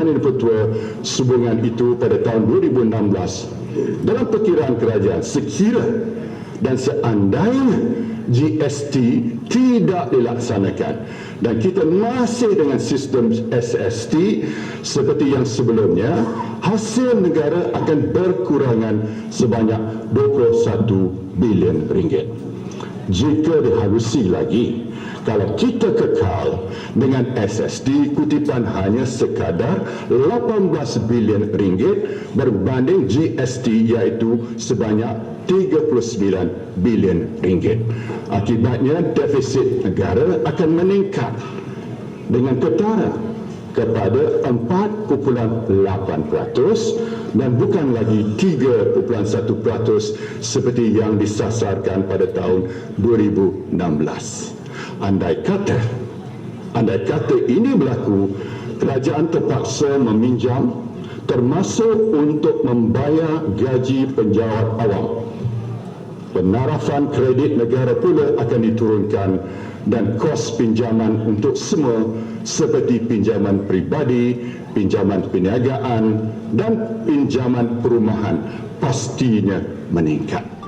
Petua sumbangan itu pada tahun 2016 dalam perkiraan kerajaan sekira dan seandainya GST tidak dilaksanakan dan kita masih dengan sistem SST seperti yang sebelumnya hasil negara akan berkurangan sebanyak 21 bilion ringgit. Jika diharusi lagi kalau kita kekal dengan SSD kutipan hanya sekadar 18 bilion ringgit berbanding GST iaitu sebanyak 39 bilion ringgit. Akibatnya defisit negara akan meningkat dengan ketara kepada 4.8% dan bukan lagi 3.1% seperti yang disasarkan pada tahun 2016. Andai kata andai kata ini berlaku, kerajaan terpaksa meminjam termasuk untuk membayar gaji penjawat awam. Penarafan kredit negara pula akan diturunkan dan kos pinjaman untuk semua seperti pinjaman peribadi, pinjaman perniagaan dan pinjaman perumahan pastinya meningkat.